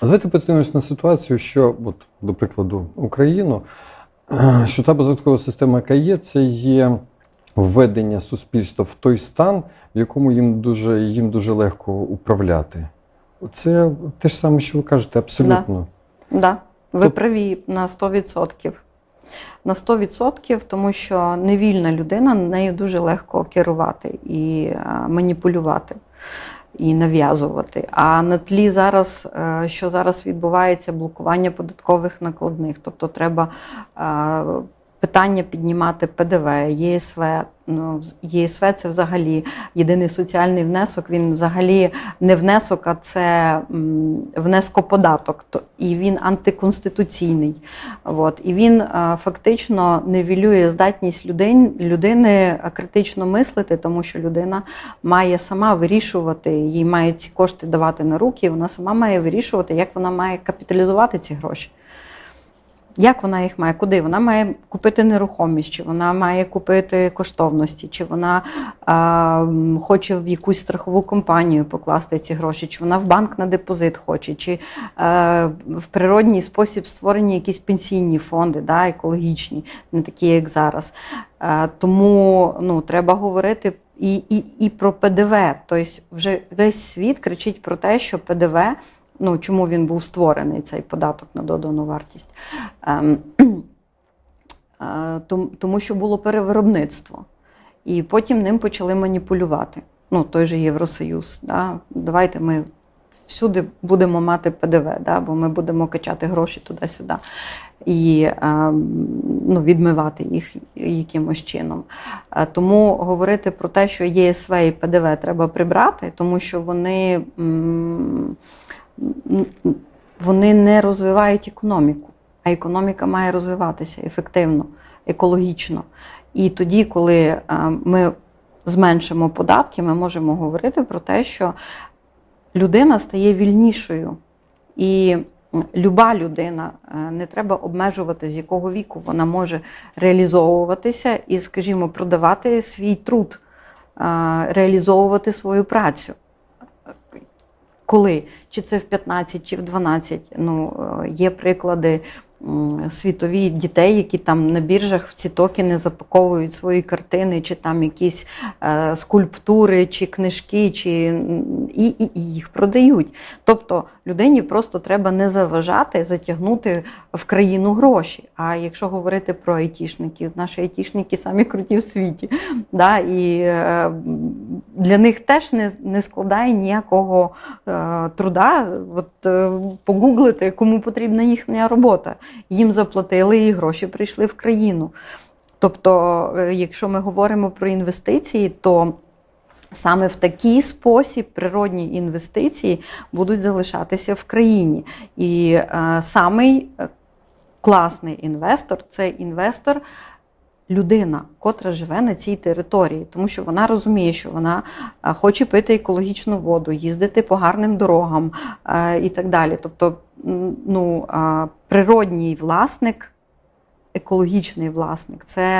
А давайте подивимось на ситуацію, що, от, до прикладу, Україну, що та податкова система, яка є, це є введення суспільства в той стан, в якому їм дуже, їм дуже легко управляти. Це те ж саме, що ви кажете, абсолютно. Да, ви Тоб- праві на 100%. На 100%, тому що невільна людина, нею дуже легко керувати і е, маніпулювати, і нав'язувати. А на тлі зараз, е, що зараз відбувається, блокування податкових накладних. Тобто треба е, питання піднімати ПДВ, ЄСВ. Ну, ЄСВ це взагалі єдиний соціальний внесок. Він взагалі не внесок, а це внескоподаток. То- І він антиконституційний. От. І він е, фактично нивелює здатність людей, людини критично мислити, тому що людина має сама вирішувати, їй мають ці кошти давати на руки, вона сама має вирішувати, як вона має капіталізувати ці гроші. Як вона їх має? Куди? Вона має купити нерухомість, чи вона має купити коштовності, чи вона а, хоче в якусь страхову компанію покласти ці гроші, чи вона в банк на депозит хоче, чи е, в природній спосіб створені якісь пенсійні фонди, да, екологічні, не такі, як зараз. Е, тому ну, треба говорити і, і, і про ПДВ. Тобто вже весь світ кричить про те, що ПДВ. Ну, чому він був створений, цей податок на додану вартість? Ем, е, том- тому що було перевиробництво. І потім ним почали маніпулювати. Ну, той же Євросоюз. Да? Давайте ми всюди будемо мати ПДВ, да? бо ми будемо качати гроші туди-сюди і ем, ну, відмивати їх якимось чином. Е, Тому говорити про те, що ЄСВ і ПДВ треба прибрати, тому що вони, вони не розвивають економіку, а економіка має розвиватися ефективно, екологічно. І тоді, коли е, ми зменшимо податки, ми можемо говорити про те, що людина стає вільнішою. І люба людина, е, не треба обмежувати, з якого віку вона може реалізовуватися і, скажімо, продавати свій труд, е, реалізовувати свою працю. Коли? Чи це в 15, чи в 12. Ну, е, є приклади світові дітей, які там на біржах в ці токени запаковують свої картини, чи там якісь е, скульптури, чи книжки, чи і, і, і їх продають. Тобто людині просто треба не заважати затягнути в країну гроші. А якщо говорити про айтішників, наші айтішники самі круті в світі. Да? І е, для них теж не, не складає ніякого е, труда от, е, погуглити, кому потрібна їхня робота. Їм заплатили і гроші прийшли в країну. Тобто, е, якщо ми говоримо про інвестиції, то Саме в такий спосіб природні інвестиції будуть залишатися в країні. І е, самий е, класний інвестор це інвестор. Людина, котра живе на цій території, тому що вона розуміє, що вона е, хоче пити екологічну воду, їздити по гарним дорогам і так далі. Тобто, ну, природній власник, екологічний власник. Це